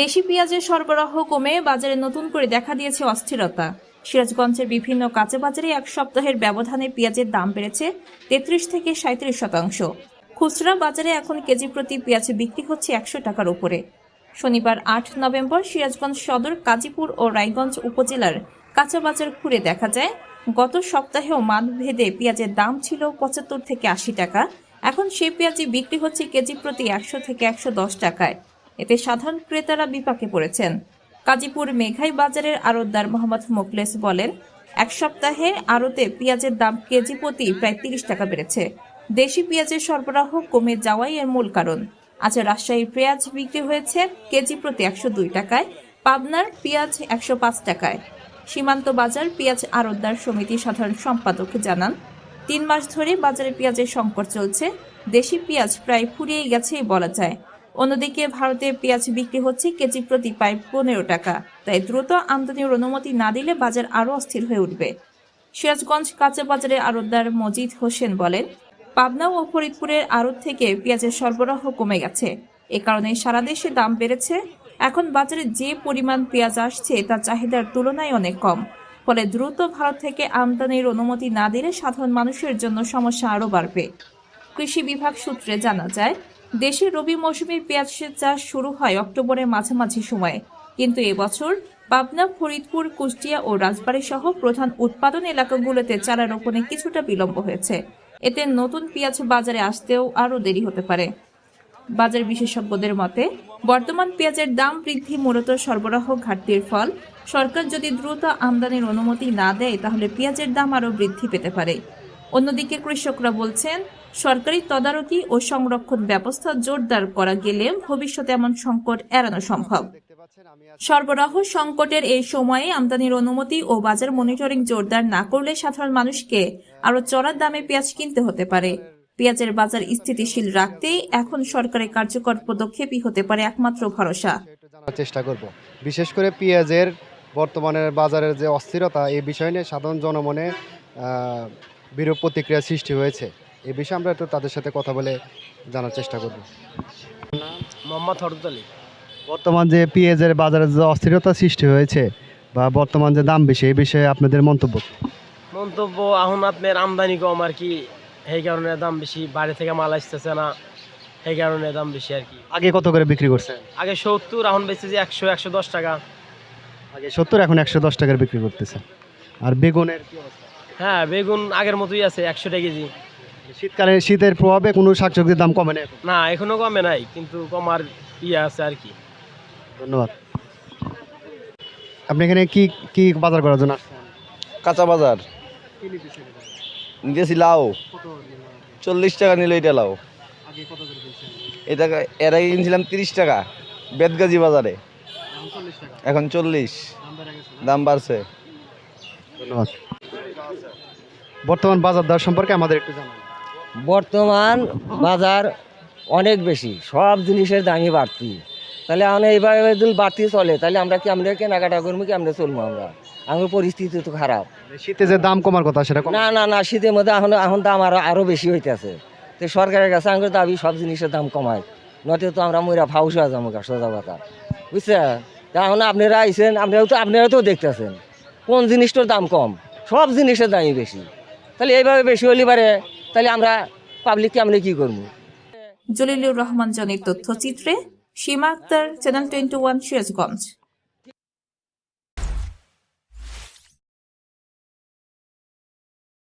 দেশি পেঁয়াজের সরবরাহ কমে বাজারে নতুন করে দেখা দিয়েছে অস্থিরতা। সিরাজগঞ্জের বিভিন্ন কাঁচা বাজারে এক সপ্তাহের ব্যবধানে পেঁয়াজের দাম বেড়েছে তেত্রিশ থেকে সাঁত্রিশ শতাংশ। খুচরা বাজারে এখন কেজি প্রতি পেঁয়াজ বিক্রি হচ্ছে একশো টাকার উপরে। শনিবার আট নভেম্বর সিরাজগঞ্জ সদর, কাজীপুর ও রায়গঞ্জ উপজেলার কাঁচা বাজার ঘুরে দেখা যায়। গত সপ্তাহেও মানভেদে পেঁয়াজের দাম ছিল পঁচাত্তর থেকে আশি টাকা। এখন সেই পেঁয়াজই বিক্রি হচ্ছে কেজি প্রতি একশো থেকে একশো দশ টাকায়। এতে সাধারণ ক্রেতারা বিপাকে পড়েছেন। কাজীপুর মেঘাই বাজারের আড়তদার মোহাম্মদ মোকলেস বলেন, এক সপ্তাহে আড়তে পেঁয়াজের দাম কেজি প্রতি প্রায় তিরিশ টাকা বেড়েছে। দেশি পেঁয়াজের সরবরাহ কমে যাওয়াই এর মূল কারণ। আজ রাজশাহীর পেঁয়াজ বিক্রি হয়েছে কেজি প্রতি একশো দুই টাকায়, পাবনার পেঁয়াজ একশো পাঁচ টাকায়। সীমান্ত বাজার পেঁয়াজ আড়তদার সমিতি সাধারণ সম্পাদক জানান, তিন মাস ধরে বাজারে পেঁয়াজের সংকট চলছে। দেশি পেঁয়াজ প্রায় ফুরিয়ে গেছেই বলা যায়। অন্যদিকে ভারতে পেঁয়াজ বিক্রি হচ্ছে কেজি প্রতি প্রায় পনেরো টাকা। তাই দ্রুত আমদানির অনুমতি না দিলে বাজার আরও অস্থির হয়ে উঠবে। সিরাজগঞ্জ কাঁচা বাজারের আড়তদার মজিদ হোসেন বলেন, পাবনা ও ফরিদপুরের আড়ত থেকে পেঁয়াজের সরবরাহ কমে গেছে। এ কারণে সারা দেশে দাম বেড়েছে। এখন বাজারে যে পরিমাণ পেঁয়াজ আসছে তা চাহিদার তুলনায় অনেক কম। ফলে দ্রুত ভারত থেকে আমদানির অনুমতি না দিলে সাধারণ মানুষের জন্য সমস্যা আরও বাড়বে। কৃষি বিভাগ সূত্রে জানা যায় দেশে রবি মৌসুমের পেঁয়াজের চাষ শুরু হয় অক্টোবরের মাঝামাঝি সময়ে। কিন্তু এবছর পাবনা, ফরিদপুর, কুষ্টিয়া ও রাজবাড়ী সহ প্রধান উৎপাদন এলাকাগুলোতে চারা রোপণে কিছুটা বিলম্ব হয়েছে। এতে নতুন পেঁয়াজ বাজারে আসতেও আরও দেরি হতে পারে। বাজার বিশেষজ্ঞদের মতে, বর্তমান পেঁয়াজের দাম বৃদ্ধি মূলত সরবরাহ ঘাটতির ফল। সরকার যদি দ্রুত আমদানির অনুমতি না দেয়, তাহলে পেঁয়াজের দাম আরও বৃদ্ধি পেতে পারে। অন্যদিকে কৃষকরা বলছেন, সরকারি তদারকি ও সংরক্ষণ ব্যবস্থা জোরদার করা গেলে ভবিষ্যতে এমন সংকট এড়ানো সম্ভব। সরবরাহ সংকটের এই সময়ে আমদানির অনুমতি ও বাজার মনিটরিং জোরদার না করলে সাধারণ মানুষকে আরও চড়া দামে পেঁয়াজ কিনতে হতে পারে। পেঁয়াজের বাজার স্থিতিশীল রাখতেই এখন সরকারের কার্যকর পদক্ষেপই হতে পারে একমাত্র ভরসা। চেষ্টা করব। বিশেষ করে পেঁয়াজের বর্তমানের বাজারের যে অস্থিরতা, এই বিষয় নিয়ে সাধারণ জনমনে বিরূপ প্রতিক্রিয়া সৃষ্টি হয়েছে। এ বিষয়ে আমরা একটু তাদের সাথে কথা বলে জানার চেষ্টা করব। মোহাম্মদ হরদত আলী। বর্তমান যে পেঁয়াজের বাজারে যে অস্থিরতা সৃষ্টি হয়েছে বা বর্তমান যে দাম বেশি এই বিষয়ে আপনাদের মন্তব্য মন্তব্য এখন আপনার আমদানি কম আর কি সেই কারণে দাম বেশি বাইরে থেকে মাল আসতেছে না সেই কারণে দাম বেশি আর কি। আগে কত করে বিক্রি করছেন? আগে সত্তর এখন বেশি যে একশো একশো দশ টাকা। আগে সত্তর এখন একশো দশ টাকার বিক্রি করতেছে আর বেগুনের কি অবস্থা? হ্যাঁ বেগুন আগের মতোই আছে একশো টাকা কেজি। শীতকালে শীতের প্রভাবে কোনো শাকসবজির দাম কমে না। না এখনও কমে নাই কিন্তু কমার ইয়ে আছে আর কি। ধন্যবাদ। আপনি এখানে কি কি বাজার করার জন্য কাঁচা বাজার। নিতেছি লাউ। চল্লিশ টাকা নিল এটা লাউ। এটা এর আগে কিনছিলাম তিরিশ টাকা বেদগাজি বাজারে। এখন চল্লিশ। দাম বাড়ছে। ধন্যবাদ। বর্তমান বাজার দর সম্পর্কে আমাদের একটু জানান। বর্তমান বাজার অনেক বেশি সব জিনিসের দামই বাড়তি। তাহলে আমরা এইভাবে যদি বাড়তি চলে তাহলে আমরা কি আমরা কেনাকাটা করব কি আমরা চলবো আমরা? আমার পরিস্থিতি তো খারাপ। শীতে যে দাম কমার কথা সেটা না না না শীতের মধ্যে এখন এখন দাম আরও আরও বেশি হইতেছে। তো সরকারের কাছে আমার দাবি সব জিনিসের দাম কমায় নয়তো তো আমরা ময়রা ফাউস হয়ে যাব সোজা কথা। বুঝছে এখন আপনারা আইসেন আপনারাও তো আপনারা তো দেখতেছেন। কোন জিনিসটার দাম কম? সব জিনিসের দামই বেশি। তাহলে এইভাবে বেশি হলে পারে, তাহলে আমরা পাবলিককে আমরা কি করব? জলিলুর রহমান জনের তথ্যচিত্রে Sima Akter channel twenty one Sirajganj.